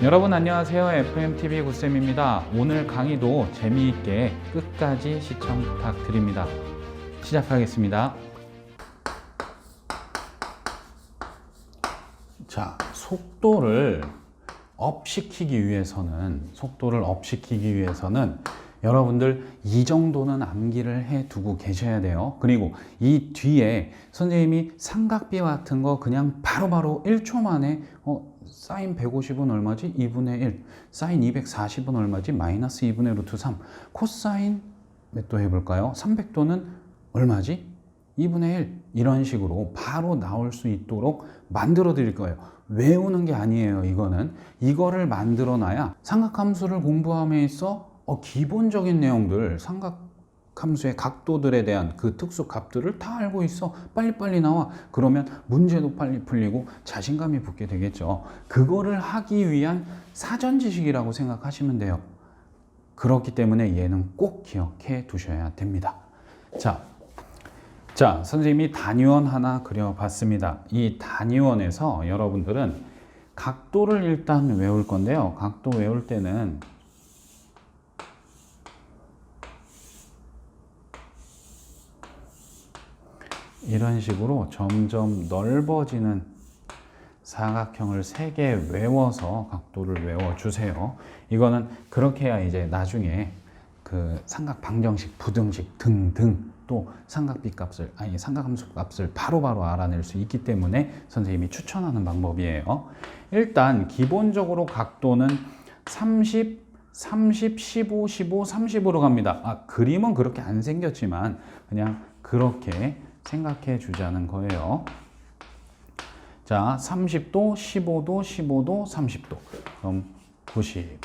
여러분 안녕하세요. FMTV 구쌤입니다. 오늘 강의도 재미있게 끝까지 시청 부탁드립니다. 시작하겠습니다. 자, 속도를 업 시키기 위해서는 속도를 업 시키기 위해서는 여러분들 이 정도는 암기를 해 두고 계셔야 돼요. 그리고 이 뒤에 선생님이 삼각비 같은 거 그냥 바로바로 1초 만에 어, 사인 150은 얼마지? 2분의 1. 사인 240은 얼마지? 마이너스 2분의 루트 3. 코사인 몇 도 해볼까요? 300도는 얼마지? 2분의 1 이런 식으로 바로 나올 수 있도록 만들어 드릴 거예요. 외우는 게 아니에요. 이거는 이거를 만들어 놔야 삼각함수를 공부함에 있어 어, 기본적인 내용들 삼각 함수의 각도들에 대한 그 특수 값들을 다 알고 있어. 빨리빨리 나와. 그러면 문제도 빨리 풀리고 자신감이 붙게 되겠죠. 그거를 하기 위한 사전 지식이라고 생각하시면 돼요. 그렇기 때문에 얘는 꼭 기억해 두셔야 됩니다. 자, 자, 선생님이 단위원 하나 그려봤습니다. 이 단위원에서 여러분들은 각도를 일단 외울 건데요. 각도 외울 때는 이런 식으로 점점 넓어지는 사각형을 세 개 외워서 각도를 외워주세요. 이거는 그렇게 해야 이제 나중에 그 삼각 방정식, 부등식 등등 또 삼각비 값을 아니 삼각함수 값을 바로바로 알아낼 수 있기 때문에 선생님이 추천하는 방법이에요. 일단 기본적으로 각도는 30, 30, 15, 15, 30으로 갑니다. 아, 그림은 그렇게 안 생겼지만 그냥 그렇게 생각해 주자는 거예요. 자, 30도, 15도, 15도, 30도. 그럼 90.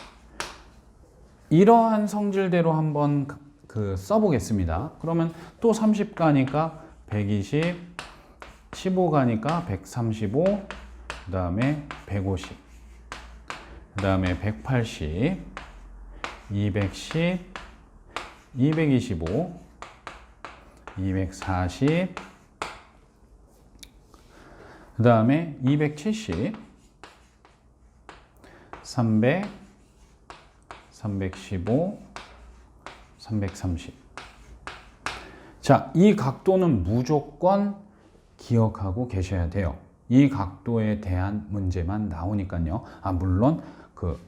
이러한 성질대로 한번 그- 그 써보겠습니다. 그러면 또 30 가니까 120, 15 가니까 135, 그 다음에 150, 그 다음에 180, 210, 225, 240, 그 다음에 270, 300, 315, 330. 자, 이 각도는 무조건 기억하고 계셔야 돼요. 이 각도에 대한 문제만 나오니까요. 아, 물론 그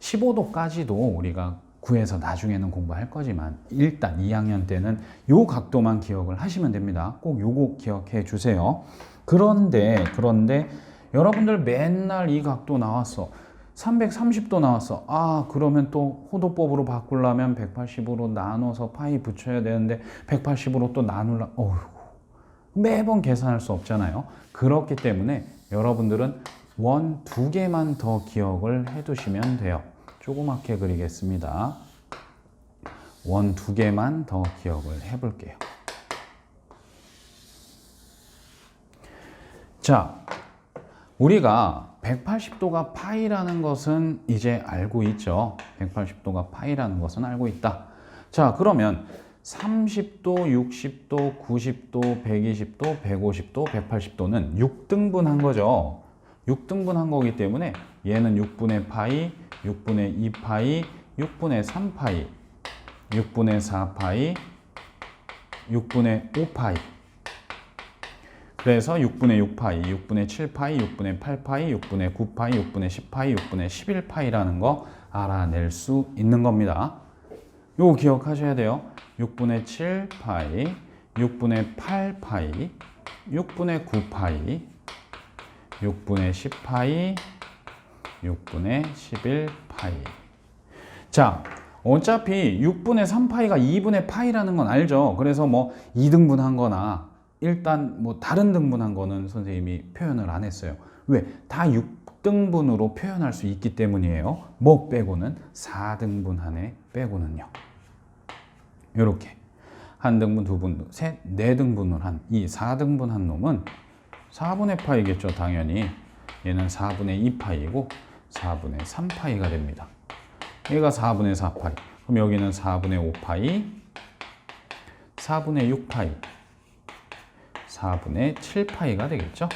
15도까지도 우리가 구해서 나중에는 공부할 거지만 일단 2학년 때는 요 각도만 기억을 하시면 됩니다. 꼭 요거 기억해 주세요. 그런데 그런데 여러분들 맨날 이 각도 나왔어. 330도 나왔어. 아, 그러면 또 호도법으로 바꾸려면 180으로 나눠서 파이 붙여야 되는데 180으로 또 나눌라. 어휴. 매번 계산할 수 없잖아요. 그렇기 때문에 여러분들은 원 두 개만 더 기억을 해 두시면 돼요. 조그맣게 그리겠습니다. 원 두 개만 더 기억을 해 볼게요. 자, 우리가 180도가 파이라는 것은 이제 알고 있죠. 180도가 파이라는 것은 알고 있다. 자, 그러면 30도, 60도, 90도, 120도, 150도, 180도는 6등분 한 거죠. 6등분 한 거기 때문에 얘는 6분의 파이, 6분의 2파이, 6분의 3파이, 6분의 4파이, 6분의 5파이. 그래서 6분의 6파이, 6분의 7파이, 6분의 8파이, 6분의 9파이, 6분의 10파이, 6분의 11파이라는 거 알아낼 수 있는 겁니다. 요거 기억하셔야 돼요. 6분의 7파이, 6분의 8파이, 6분의 9파이, 6분의 10파이, 6분의 11파이. 자, 어차피 6분의 3파이가 2분의 파이라는 건 알죠. 그래서 뭐 2등분 한 거나 일단 뭐 다른 등분한 거는 선생님이 표현을 안 했어요. 왜? 다 6등분으로 표현할 수 있기 때문이에요. 뭐 빼고는 4등분 한에 빼고는요. 이렇게 한 등분, 두 분, 셋, 네 등분을 한 이 4등분 한 놈은 4분의 파이겠죠, 당연히. 얘는 4분의 2파이고 4분의 3파이가 됩니다. 얘가 4분의 4파이. 그럼 여기는 4분의 5파이, 4분의 6파이, 4분의 7파이가 되겠죠.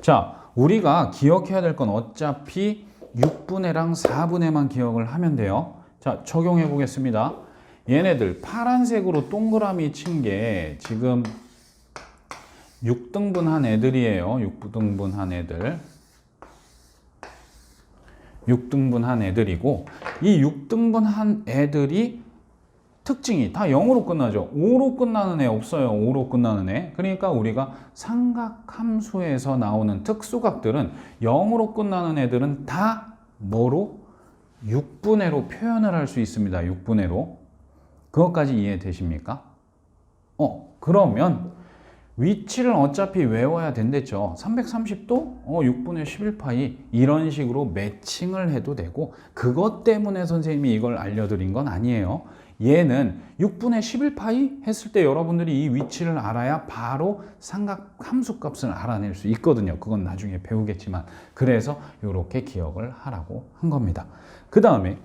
자, 우리가 기억해야 될 건 어차피 6분의랑 4분의만 기억을 하면 돼요. 자, 적용해 보겠습니다. 얘네들 파란색으로 동그라미 친 게 지금 6등분 한 애들이에요. 6등분 한 애들. 6등분 한 애들이고 이 6등분 한 애들이 특징이 다 0으로 끝나죠. 5로 끝나는 애 없어요. 5로 끝나는 애. 그러니까 우리가 삼각함수에서 나오는 특수각들은 0으로 끝나는 애들은 다 뭐로? 6분의로 표현을 할 수 있습니다. 6분의로. 그것까지 이해되십니까? 어, 그러면 위치를 어차피 외워야 된댔죠. 330도, 어, 6분의 11파이 이런 식으로 매칭을 해도 되고 그것 때문에 선생님이 이걸 알려드린 건 아니에요. 얘는 6분의 11파이 했을 때 여러분들이 이 위치를 알아야 바로 삼각 함수 값을 알아낼 수 있거든요. 그건 나중에 배우겠지만 그래서 이렇게 기억을 하라고 한 겁니다. 그 다음에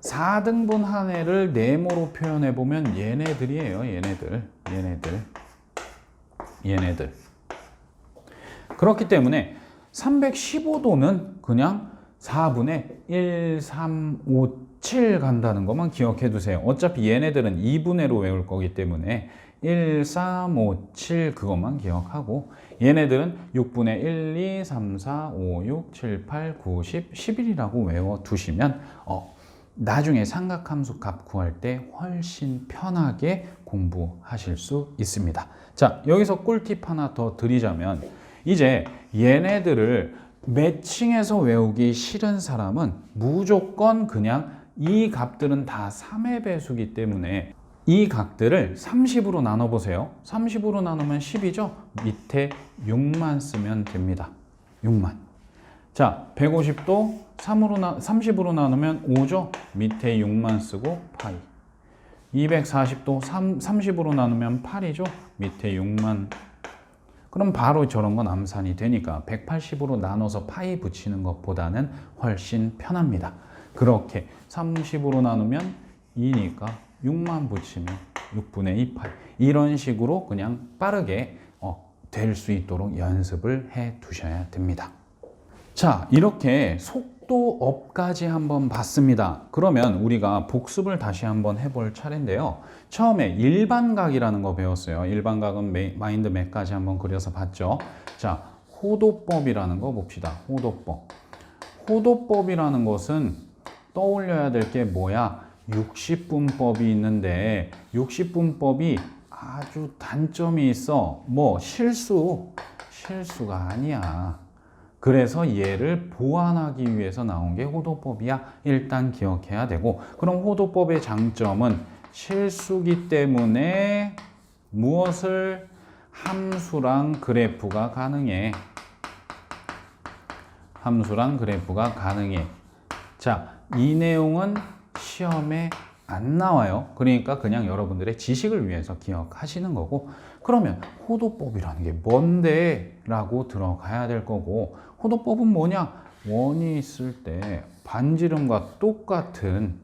4등분 한 해를 네모로 표현해 보면 얘네들이에요. 얘네들. 얘네들. 얘네들. 그렇기 때문에 315도는 그냥 4분의 1, 3, 5, 7 간다는 것만 기억해 두세요. 어차피 얘네들은 2분의로 외울 거기 때문에 1, 3, 5, 7 그것만 기억하고 얘네들은 6분의 1, 2, 3, 4, 5, 6, 7, 8, 9, 10, 11이라고 외워 두시면 어, 나중에 삼각함수 값 구할 때 훨씬 편하게 공부하실 수 있습니다. 자, 여기서 꿀팁 하나 더 드리자면 이제 얘네들을 매칭해서 외우기 싫은 사람은 무조건 그냥 이 값들은 다 3의 배수기 때문에 이 각들을 30으로 나눠보세요. 30으로 나누면 10이죠? 밑에 6만 쓰면 됩니다. 6만. 자, 150도 3으로 나, 30으로 나누면 5죠? 밑에 6만 쓰고 파이. 240도 3, 30으로 나누면 8이죠? 밑에 6만. 그럼 바로 저런 건 암산이 되니까 180으로 나눠서 파이 붙이는 것보다는 훨씬 편합니다. 그렇게 30으로 나누면 2니까 6만 붙이면 6분의 2 파이. 이런 식으로 그냥 빠르게 어, 될 수 있도록 연습을 해 두셔야 됩니다. 자, 이렇게 속도업까지 한번 봤습니다. 그러면 우리가 복습을 다시 한번 해볼 차례인데요. 처음에 일반각이라는 거 배웠어요. 일반각은 메- 마인드 맵까지 한번 그려서 봤죠. 자, 호도법이라는 거 봅시다. 호도법. 호도법이라는 것은 떠올려야 될 게 뭐야? 60분법이 있는데 60분법이 아주 단점이 있어. 뭐 실수, 실수가 아니야. 그래서 얘를 보완하기 위해서 나온 게 호도법이야. 일단 기억해야 되고. 그럼 호도법의 장점은 실수기 때문에 무엇을 함수랑 그래프가 가능해. 함수랑 그래프가 가능해. 자, 이 내용은 시험에 안 나와요. 그러니까 그냥 여러분들의 지식을 위해서 기억하시는 거고, 그러면 호도법이라는 게 뭔데? 라고 들어가야 될 거고, 호도법은 뭐냐? 원이 있을 때 반지름과 똑같은,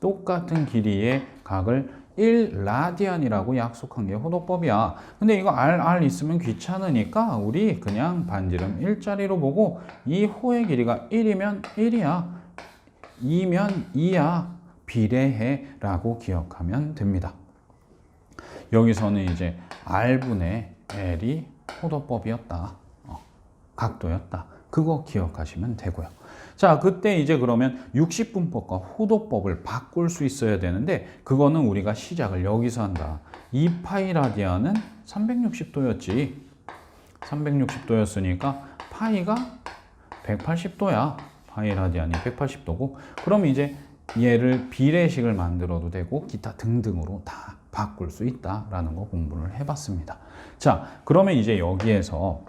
똑같은 길이의 각을 1라디안이라고 약속한 게 호도법이야. 근데 이거 R, R 있으면 귀찮으니까 우리 그냥 반지름 1짜리로 보고 이 호의 길이가 1이면 1이야. 2면 2야. 비례해 라고 기억하면 됩니다. 여기서는 이제 R분의 L이 호도법이었다. 어, 각도였다. 그거 기억하시면 되고요. 자, 그때 이제 그러면 60분법과 호도법을 바꿀 수 있어야 되는데 그거는 우리가 시작을 여기서 한다. 2파이 라디안은 360도였지. 360도였으니까 파이가 180도야. 파이 라디안이 180도고 그럼 이제 얘를 비례식을 만들어도 되고 기타 등등으로 다 바꿀 수 있다라는 거 공부를 해봤습니다. 자, 그러면 이제 여기에서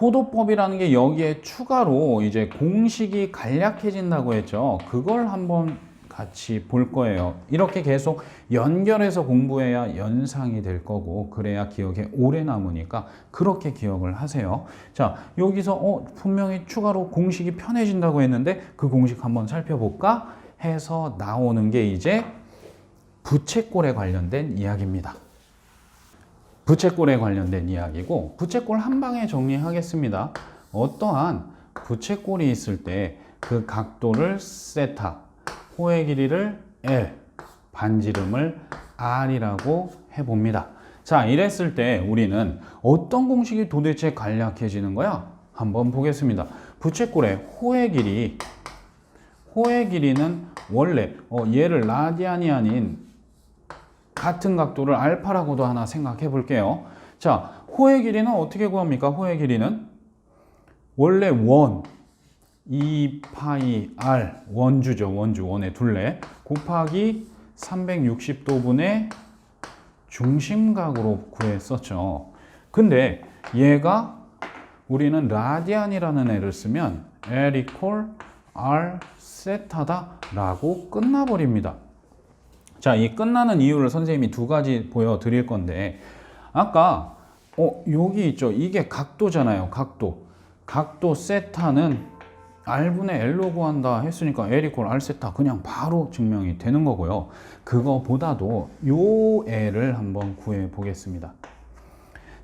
호도법이라는 게 여기에 추가로 이제 공식이 간략해진다고 했죠. 그걸 한번 같이 볼 거예요. 이렇게 계속 연결해서 공부해야 연상이 될 거고 그래야 기억에 오래 남으니까 그렇게 기억을 하세요. 자, 여기서 어, 분명히 추가로 공식이 편해진다고 했는데 그 공식 한번 살펴볼까 해서 나오는 게 이제 부채꼴에 관련된 이야기입니다. 부채꼴에 관련된 이야기고 부채꼴 한 방에 정리하겠습니다. 어떠한 부채꼴이 있을 때 그 각도를 세타, 호의 길이를 L, 반지름을 R이라고 해봅니다. 자, 이랬을 때 우리는 어떤 공식이 도대체 간략해지는 거야? 한번 보겠습니다. 부채꼴의 호의 길이, 호의 길이는 원래 어, 얘를 라디안이 아닌 같은 각도를 알파라고도 하나 생각해 볼게요. 자, 호의 길이는 어떻게 구합니까? 호의 길이는 원래 원, 2파이 r 원주죠. 원주 원의 둘레 곱하기 360도분의 중심각으로 구했었죠. 근데 얘가 우리는 라디안이라는 애를 쓰면 L equal R 세타다 라고 끝나버립니다. 자, 이 끝나는 이유를 선생님이 두 가지 보여드릴 건데 아까 어, 여기 있죠. 이게 각도잖아요. 각도. 각도 세타는 R분의 L로 구한다 했으니까 L 이퀄 R 세타 그냥 바로 증명이 되는 거고요. 그거보다도 요 L을 한번 구해 보겠습니다.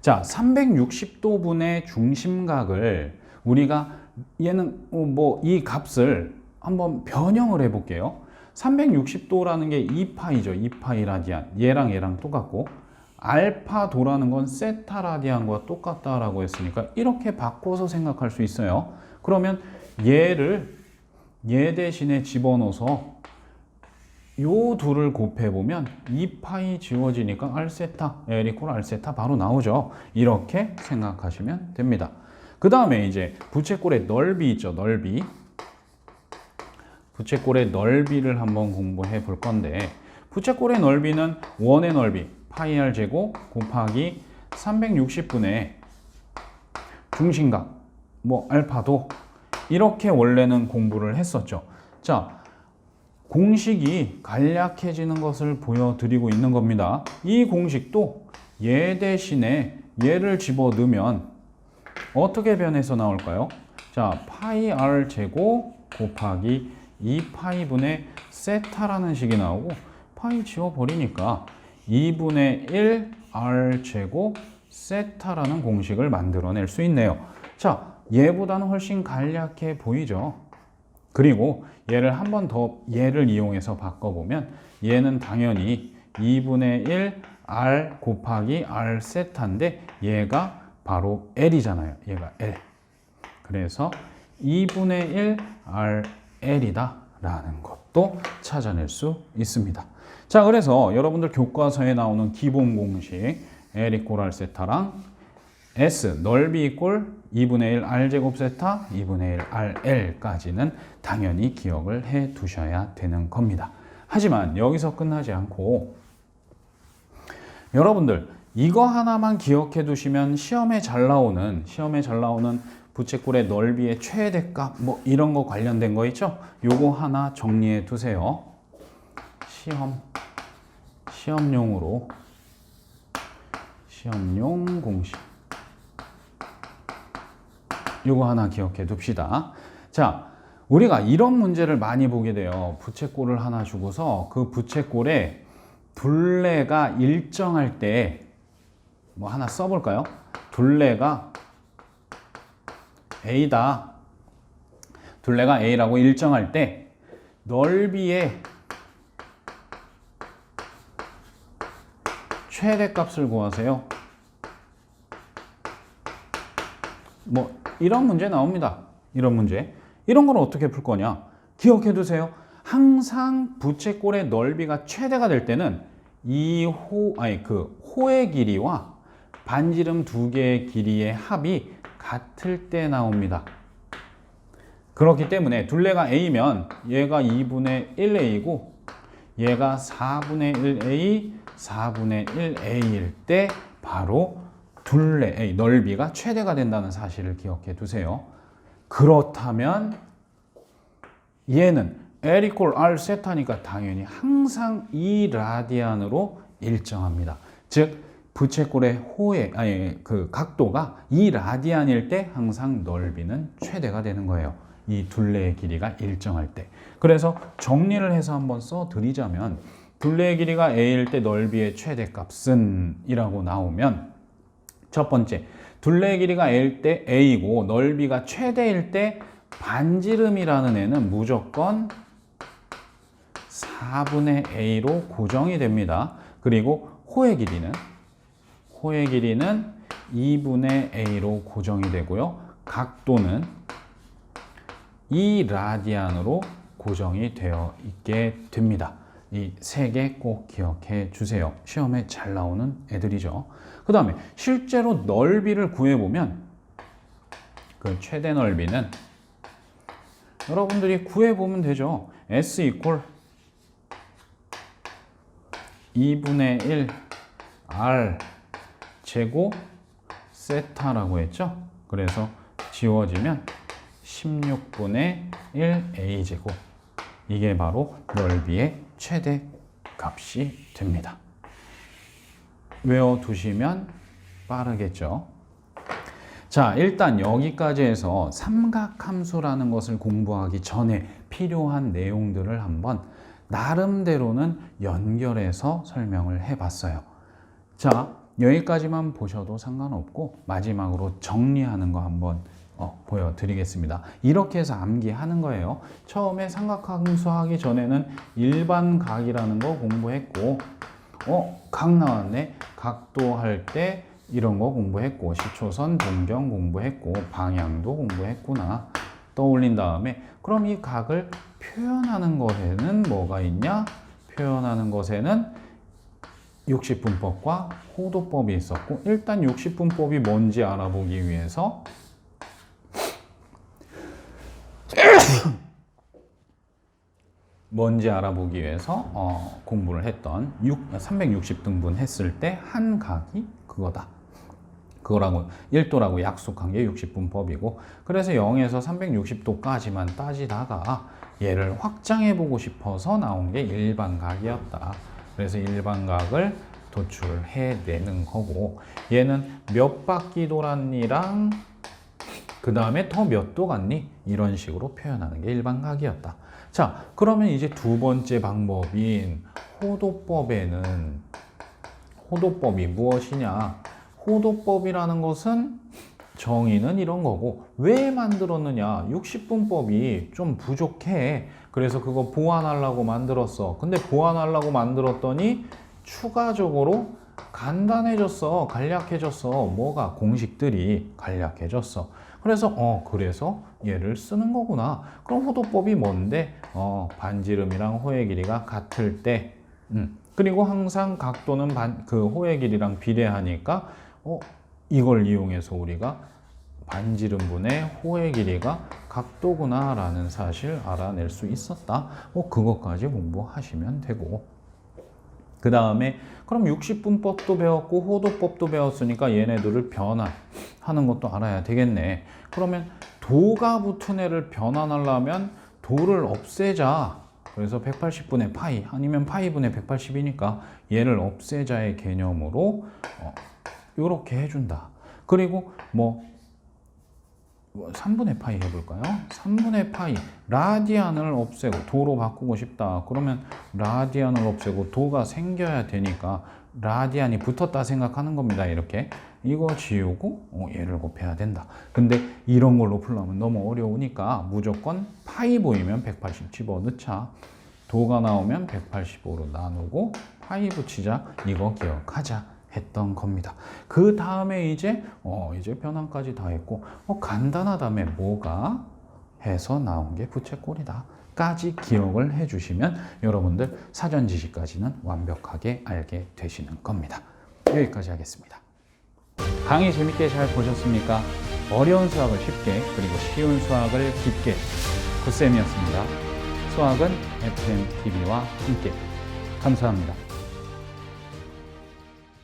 자, 360도 분의 중심각을 우리가 얘는 뭐 이 값을 한번 변형을 해 볼게요. 360도라는 게 2파이죠. 2파이 라디안. 얘랑 얘랑 똑같고 알파 도라는 건 세타 라디안과 똑같다라고 했으니까 이렇게 바꿔서 생각할 수 있어요. 그러면 얘를 얘 대신에 집어넣어서 요 둘을 곱해보면 2파이 지워지니까 알세타, L 이퀄 알세타 바로 나오죠. 이렇게 생각하시면 됩니다. 그 다음에 이제 부채꼴의 넓이 있죠. 넓이. 부채꼴의 넓이를 한번 공부해 볼 건데 부채꼴의 넓이는 원의 넓이 파이 r 제곱 곱하기 360분의 중심각 뭐 알파도 이렇게 원래는 공부를 했었죠. 자, 공식이 간략해지는 것을 보여드리고 있는 겁니다. 이 공식도 얘 대신에 얘를 집어 넣으면 어떻게 변해서 나올까요? 자, 파이 r 제곱 곱하기 2파이분의 세타라는 식이 나오고 파이 지워버리니까 2분의 1 r 제곱 세타라는 공식을 만들어낼 수 있네요. 자, 얘보다는 훨씬 간략해 보이죠. 그리고 얘를 한 번 더 얘를 이용해서 바꿔보면 얘는 당연히 2분의 1 r 곱하기 r 세타인데 얘가 바로 l이잖아요. 얘가 l. 그래서 2분의 1 r l이다 라는 것도 찾아낼 수 있습니다. 자, 그래서 여러분들 교과서에 나오는 기본 공식 l 이꼴 r 세타랑 S 넓이 이꼴 2분의 1 R 제곱 세타 2분의 1 RL까지는 당연히 기억을 해 두셔야 되는 겁니다. 하지만 여기서 끝나지 않고 여러분들 이거 하나만 기억해 두시면 시험에 잘 나오는 시험에 잘 나오는 부채꼴의 넓이의 최대값 뭐 이런 거 관련된 거 있죠? 요거 하나 정리해 두세요. 시험 시험용으로 시험용 공식 요거 하나 기억해 둡시다. 자, 우리가 이런 문제를 많이 보게 돼요. 부채꼴을 하나 주고서 그 부채꼴에 둘레가 일정할 때 뭐 하나 써볼까요? 둘레가 A다. 둘레가 A라고 일정할 때 넓이의 최대값을 구하세요. 뭐 이런 문제 나옵니다. 이런 문제. 이런 걸 어떻게 풀 거냐? 기억해 두세요. 항상 부채꼴의 넓이가 최대가 될 때는 이 호, 아니 그 호의 길이와 반지름 두 개의 길이의 합이 같을 때 나옵니다. 그렇기 때문에 둘레가 A면 얘가 2분의 1A고 얘가 4분의 1A, 4분의 1A일 때 바로 둘레 A 넓이가 최대가 된다는 사실을 기억해 두세요. 그렇다면 얘는 L 이퀄 R 세타니까 당연히 항상 이 라디안으로 일정합니다. 즉 부채꼴의 호의 아니 그 각도가 이 라디안일 때 항상 넓이는 최대가 되는 거예요. 이 둘레의 길이가 일정할 때. 그래서 정리를 해서 한번 써 드리자면 둘레의 길이가 a일 때 넓이의 최대값은 이라고 나오면 첫 번째, 둘레 길이가 L 때 A고 넓이가 최대일 때 반지름이라는 애는 무조건 4분의 A로 고정이 됩니다. 그리고 호의 길이는 호의 길이는 2분의 A로 고정이 되고요. 각도는 2 라디안으로 고정이 되어 있게 됩니다. 이 세 개 꼭 기억해 주세요. 시험에 잘 나오는 애들이죠. 그 다음에 실제로 넓이를 구해보면 그 최대 넓이는 여러분들이 구해보면 되죠. S 이퀄 2분의 1 R 제곱 세타라고 했죠. 그래서 지워지면 16분의 1 A 제곱 이게 바로 넓이의 최대 값이 됩니다. 외워두시면 빠르겠죠. 자, 일단 여기까지 해서 삼각함수라는 것을 공부하기 전에 필요한 내용들을 한번 나름대로는 연결해서 설명을 해봤어요. 자, 여기까지만 보셔도 상관없고 마지막으로 정리하는 거 한번 어, 보여드리겠습니다. 이렇게 해서 암기하는 거예요. 처음에 삼각함수 하기 전에는 일반 각이라는 거 공부했고 어, 각 나왔네. 각도 할 때 이런 거 공부했고 시초선 동경 공부했고 방향도 공부했구나. 떠올린 다음에 그럼 이 각을 표현하는 것에는 뭐가 있냐? 표현하는 것에는 60분법과 호도법이 있었고 일단 60분법이 뭔지 알아보기 위해서 뭔지 알아보기 위해서 어, 공부를 했던 6, 360등분 했을 때 한 각이 그거다. 그거라고 1도라고 약속한 게 60분법이고 그래서 0에서 360도까지만 따지다가 얘를 확장해 보고 싶어서 나온 게 일반각이었다. 그래서 일반각을 도출해 내는 거고 얘는 몇 바퀴 돌았니랑 그 다음에 더 몇 도 갔니? 이런 식으로 표현하는 게 일반각이었다. 자, 그러면 이제 두 번째 방법인 호도법에는 호도법이 무엇이냐? 호도법이라는 것은 정의는 이런 거고 왜 만들었느냐? 60분법이 좀 부족해. 그래서 그거 보완하려고 만들었어. 근데 보완하려고 만들었더니 추가적으로 간단해졌어. 간략해졌어. 뭐가 공식들이 간략해졌어. 그래서 어 그래서 얘를 쓰는 거구나. 그럼 호도법이 뭔데? 어 반지름이랑 호의 길이가 같을 때, 음. 그리고 항상 각도는 반, 그 호의 길이랑 비례하니까 어 이걸 이용해서 우리가 반지름분의 호의 길이가 각도구나라는 사실 알아낼 수 있었다. 뭐 그것까지 공부하시면 되고. 그 다음에 그럼 60분법도 배웠고 호도법도 배웠으니까 얘네들을 변환 하는 것도 알아야 되겠네. 그러면 도가 붙은 애를 변환하려면 도를 없애자. 그래서 180분의 파이 아니면 파이분의 180이니까 얘를 없애자의 개념으로 어, 이렇게 해준다. 그리고 뭐 3분의 파이 해볼까요? 3분의 파이 라디안을 없애고 도로 바꾸고 싶다. 그러면 라디안을 없애고 도가 생겨야 되니까 라디안이 붙었다 생각하는 겁니다. 이렇게 이거 지우고 어, 얘를 곱해야 된다. 근데 이런 걸로 풀려면 너무 어려우니까 무조건 파이 보이면 180 집어넣자. 도가 나오면 185로 나누고 파이 붙이자. 이거 기억하자. 했던 겁니다. 그 다음에 이제 어 이제 변환까지 다 했고 어 간단하다며 뭐가 해서 나온 게 부채꼴이다. 까지 기억을 해주시면 여러분들 사전 지식까지는 완벽하게 알게 되시는 겁니다. 여기까지 하겠습니다. 강의 재밌게 잘 보셨습니까? 어려운 수학을 쉽게 그리고 쉬운 수학을 깊게 구쌤이었습니다. 수학은 FMTV와 함께 감사합니다.